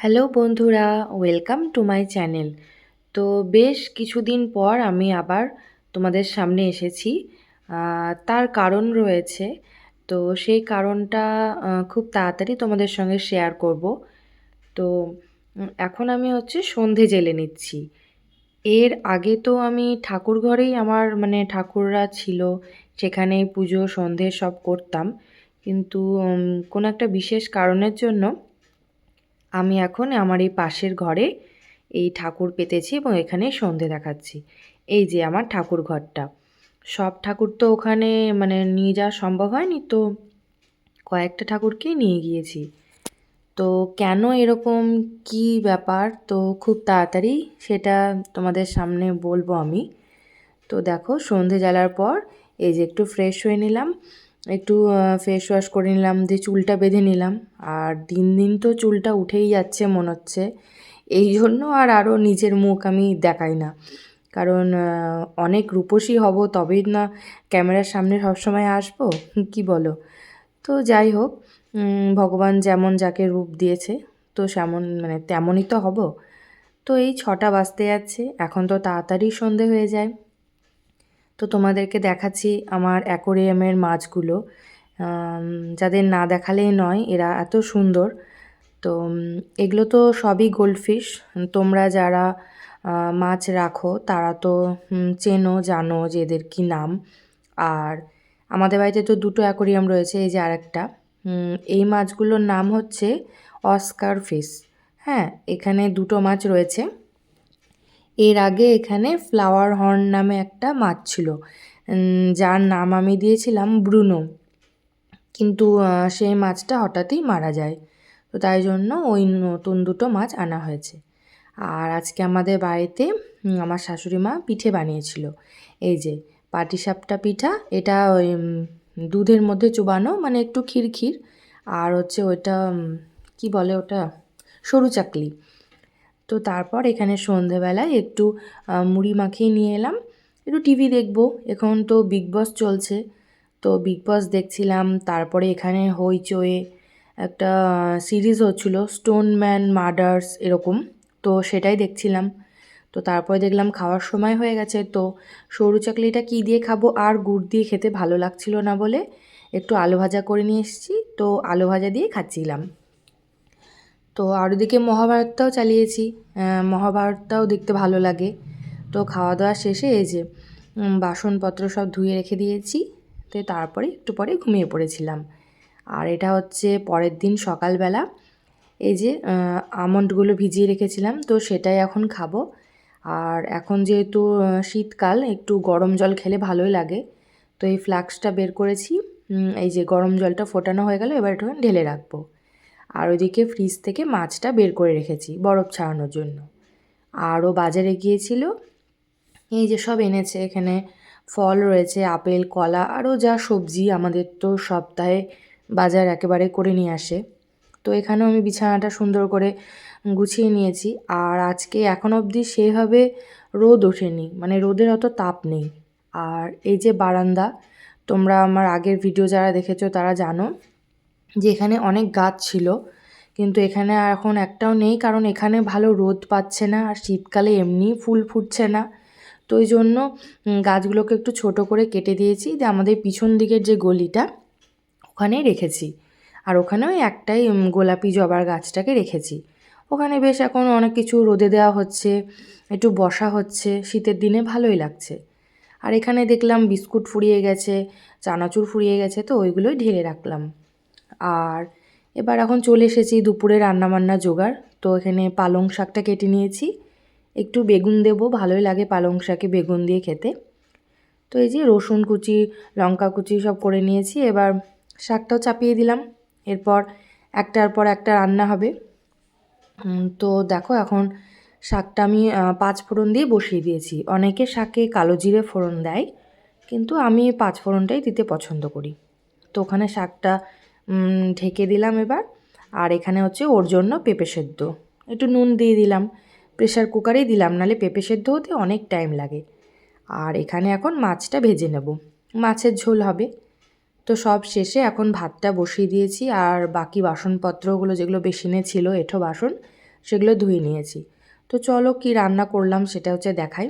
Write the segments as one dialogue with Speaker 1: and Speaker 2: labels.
Speaker 1: Hello বন্ধুরা, welcome to my channel. তো বেশ কিছুদিন পর আমি আবার তোমাদের সামনে এসেছি। তার কারণ রয়েছে। তো সেই কারণটা খুব তাড়াতাড়ি তোমাদের সঙ্গে শেয়ার করব। তো এখন আমি হচ্ছে সন্ধে জেলে নিচ্ছি। এর আগে তো আমি ঠাকুর ঘরেই আমার মানে ঠাকুররা ছিল সেখানে পুজো, সন্ধে সব করতাম। কিন্তু কোনো একটা বিশেষ কারণের জন্য আমি এখন আমার এই পাশের ঘরে এই ঠাকুর পেতেছি এবং এখানে সন্ধে দেখাচ্ছি। এই যে আমার ঠাকুর ঘরটা। সব ঠাকুর তো ওখানে মানে নিয়ে যাওয়া সম্ভব হয়নি, তো কয়েকটা ঠাকুরকেই নিয়ে গিয়েছি। তো কেন এরকম, কি ব্যাপার? তো খুব তাড়াতাড়ি সেটা তোমাদের সামনে বলব আমি। তো দেখো, সন্ধে জ্বালার পর এই যে একটু ফ্রেশ হয়ে নিলাম। একটু ফেস ওয়াশ করে নিলাম, দিয়ে চুলটা বেঁধে নিলাম। আর দিন দিন তো চুলটা উঠেই যাচ্ছে, মনে হচ্ছে। এই জন্য আর আরও নিজের মুখ আমি দেখাই না। কারণ অনেক রূপসী হব, তবেই না ক্যামেরার সামনে সবসময় আসব, কি বলো? তো যাই হোক ভগবান যেমন যাকে রূপ দিয়েছে, তো সেমন মানে তেমনই তো হব। তো এই ছটা বাজতে যাচ্ছে, এখন তো তাড়াতাড়ি সন্ধে হয়ে যায়। তো তোমাদেরকে দেখাচ্ছি আমার অ্যাকোরিয়ামের মাছগুলো। যাদের না দেখালেই নয়, এরা এত সুন্দর। তো এগুলো তো সবই গোল্ডফিশ। তোমরা যারা মাছ রাখো, তারা তো চেনো, জানো যে এদের কী নাম। আর আমাদের বাড়িতে তো দুটো অ্যাকোরিয়াম রয়েছে, এই যে আরেকটা। এই মাছগুলোর নাম হচ্ছে অস্কার ফিশ হ্যাঁ এখানে দুটো মাছ রয়েছে। এর আগে এখানে ফ্লাওয়ার হর্ন নামে একটা মাছ ছিল। যার নাম আমি দিয়েছিলাম ব্রুনো। কিন্তু সেই মাছটা হঠাৎই মারা যায়। তো তাই জন্য ওই নতুন দুটো মাছ আনা হয়েছে। আর আজকে আমাদের বাড়িতে আমার শাশুড়ি মা পিঠে বানিয়েছিল। এই যে, পাটিসাপটা পিঠা, এটা ওই দুধের মধ্যে চুবানো মানে একটু ক্ষীর ক্ষীর আর হচ্ছে ওইটা কি বলে ওটা? সরু চাকলি। তো তারপর এখানে সন্ধেবেলায় একটু মুড়ি মাখিয়ে নিয়ে এলাম। একটু টিভি দেখব, এখন তো বিগ বস চলছে। তো বিগ বস দেখছিলাম, তারপরে এখানে হইচয়ে একটা সিরিজ হচ্ছিল স্টোন ম্যান মার্ডার্স এরকম। তো সেটাই দেখছিলাম। তো তারপরে দেখলাম খাওয়ার সময় হয়ে গেছে, তো সরু চাকলিটা কী দিয়ে খাব আর গুড় দিয়ে খেতে ভালো লাগছিল না বলে একটু আলু ভাজা করে নিয়ে এসেছি। তো আলু ভাজা দিয়ে খাচ্ছিলাম। তো আর ওদিকে মহাভারতটাও চালিয়েছি মহাভারতটাও দেখতে ভালো লাগে। তো খাওয়া দাওয়া শেষে এই যে বাসনপত্র সব ধুয়ে রেখে দিয়েছি, তো তারপরে একটু পরে ঘুমিয়ে পড়েছিলাম। আর এটা হচ্ছে পরের দিন সকালবেলা, এই যে আমন্ডগুলো ভিজিয়ে রেখেছিলাম, তো সেটাই এখন খাব। আর এখন যেহেতু শীতকাল, একটু গরম জল খেলে ভালোই লাগে। তো এই ফ্লাক্সটা বের করেছি এই যে গরম জলটা ফোটানো হয়ে গেল, এবার একটু ঢেলে রাখব। আর ওইদিকে ফ্রিজ থেকে মাছটা বের করে রেখেছি বরফ ছাড়ানোর জন্য। আরও বাজারে গিয়েছিল, এই যে সব এনেছে, এখানে ফল রয়েছে, আপেল, কলা, আরও যা সবজি আমাদের তো সপ্তাহে বাজার একেবারে করে নিয়ে আসে। তো এখানেও আমি বিছানাটা সুন্দর করে গুছিয়ে নিয়েছি আর আজকে এখন অবধি সেভাবে রোদ ওঠেনি মানে রোদের অত তাপ নেই। আর এই যে বারান্দা, তোমরা আমার আগের ভিডিও যারা দেখেছ তারা জানো যে এখানে অনেক গাছ ছিল। কিন্তু এখানে আর এখন একটাও নেই, কারণ এখানে ভালো রোদ পাচ্ছে না আর শীতকালে এমনি ফুল ফুটছে না। তো ওই জন্য গাছগুলোকে একটু ছোট করে কেটে দিয়েছি। যে আমাদের পিছন দিকের যে গলিটা, ওখানেই রেখেছি। আর ওখানে ওই একটাই গোলাপি জবার গাছটাকে রেখেছি। ওখানে বেশ এখন অনেক কিছু রোদে দেওয়া হচ্ছে, একটু বসা হচ্ছে, শীতের দিনে ভালোই লাগছে। আর এখানে দেখলাম বিস্কুট ফুরিয়ে গেছে, চানাচুর ফুরিয়ে গেছে, তো ওইগুলোই ঢেলে রাখলাম। আর এবার এখন চলে এসেছি দুপুরে রান্নাবান্না জোগাড়। তো এখানে পালং শাকটা কেটে নিয়েছি। একটু বেগুন দেবো, ভালোই লাগে পালং শাকে বেগুন দিয়ে খেতে। তো এই যে রসুন কুচি, লঙ্কা কুচি সব করে নিয়েছি। এবার শাকটাও চাপিয়ে দিলাম। এরপর একটার পর একটা রান্না হবে। তো দেখো এখন শাকটা আমি পাঁচ ফোড়ন দিয়ে বসিয়ে দিয়েছি। অনেকে শাকে কালো জিরে ফোড়ন দেয়, কিন্তু আমি পাঁচ ফোড়নটাই দিতে পছন্দ করি। তো ওখানে শাকটা ঢেকে দিলাম এবার। আর এখানে হচ্ছে ওর জন্য পেঁপে সেদ্ধ। একটু নুন দিয়ে দিলাম। প্রেশার কুকারেই দিলাম, নালে পেঁপে সেদ্ধ হতে অনেক টাইম লাগে। আর এখানে এখন মাছটা ভেজে নেব। মাছের ঝোল হবে। তো সব শেষে এখন ভাতটা বসিয়ে দিয়েছি, আর বাকি বাসনপত্রগুলো যেগুলো বেসিনে ছিল, এঁঠো বাসন, সেগুলো ধুয়ে নিয়েছি। তো চলো কি রান্না করলাম সেটা হচ্ছে দেখাই।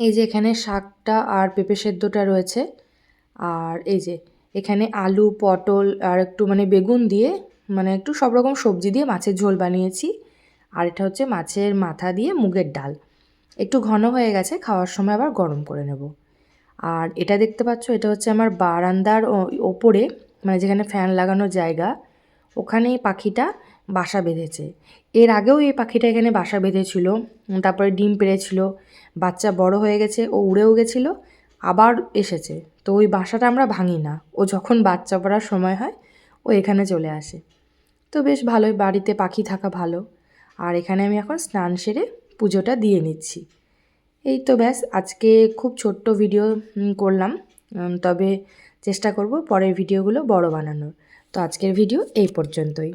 Speaker 1: এই যে এখানে শাকটা আর পেঁপে সেদ্ধটা রয়েছে। আর এই যে এখানে আলু, পটল আর একটু মানে বেগুন দিয়ে মানে একটু সব রকম সবজি দিয়ে মাছের ঝোল বানিয়েছি। আর এটা হচ্ছে মাছের মাথা দিয়ে মুগের ডাল। একটু ঘন হয়ে গেছে, খাওয়ার সময় আবার গরম করে নেব। আর এটা দেখতে পাচ্ছ, এটা হচ্ছে আমার বারান্দার ওপরে মানে যেখানে ফ্যান লাগানোর জায়গা ওখানে পাখিটা বাসা বেঁধেছে। এর আগেও এই পাখিটা এখানে বাসা বেঁধেছিল, তারপরে ডিম পেড়েছিল, বাচ্চা বড় হয়ে গেছে, ও উড়েও গেছিল আবার এসেছে। তো ওই বাসাটা আমরা ভাঙি না। ও যখন বাচ্চা পড়ার সময় হয়, ও এখানে চলে আসে। তো বেশ ভালোই, বাড়িতে পাখি থাকা ভালো। আর এখানে আমি এখন স্নান সেরে পুজোটা দিয়ে নিচ্ছি। এই তো ব্যাস, আজকে খুব ছোট্ট ভিডিও করলাম। তবে চেষ্টা করব পরের ভিডিওগুলো বড় বানানোর। তো আজকের ভিডিও এই পর্যন্তই।